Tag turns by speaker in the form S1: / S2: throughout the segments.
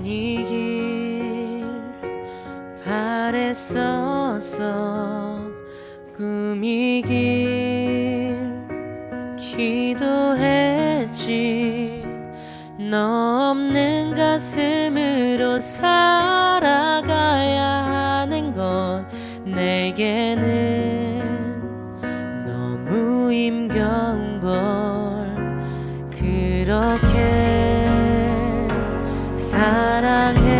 S1: 아니길 바랬었어 꿈이길 기도했지. 너 없는 가슴으로 살 내게는 너무 힘겨운 걸 그렇게 사랑해.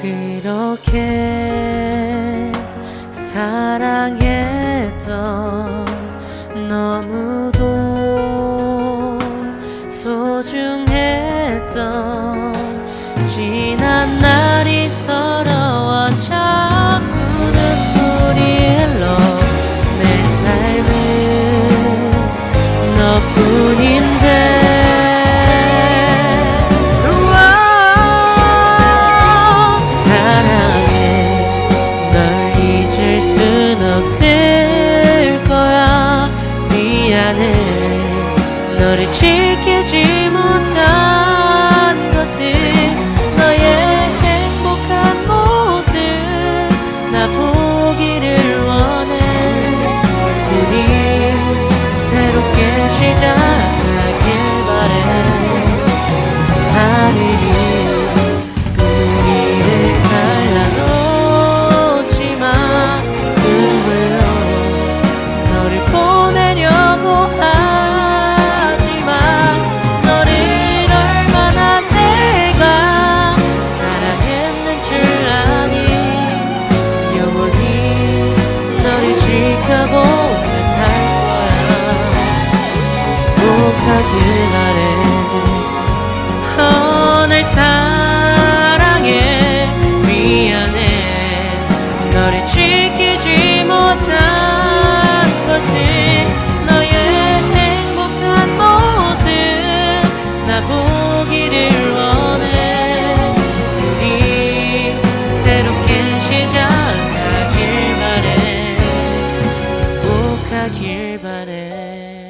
S1: 그렇게 사랑했던 너무도 소중했던 지 시작하길 바래 하늘이 우리를 갈라놓지만 누구요 너를 보내려고 하지만 너를 얼마나 내가 사랑했는 줄 아니 영원히 너를 지켜보 가길 바래.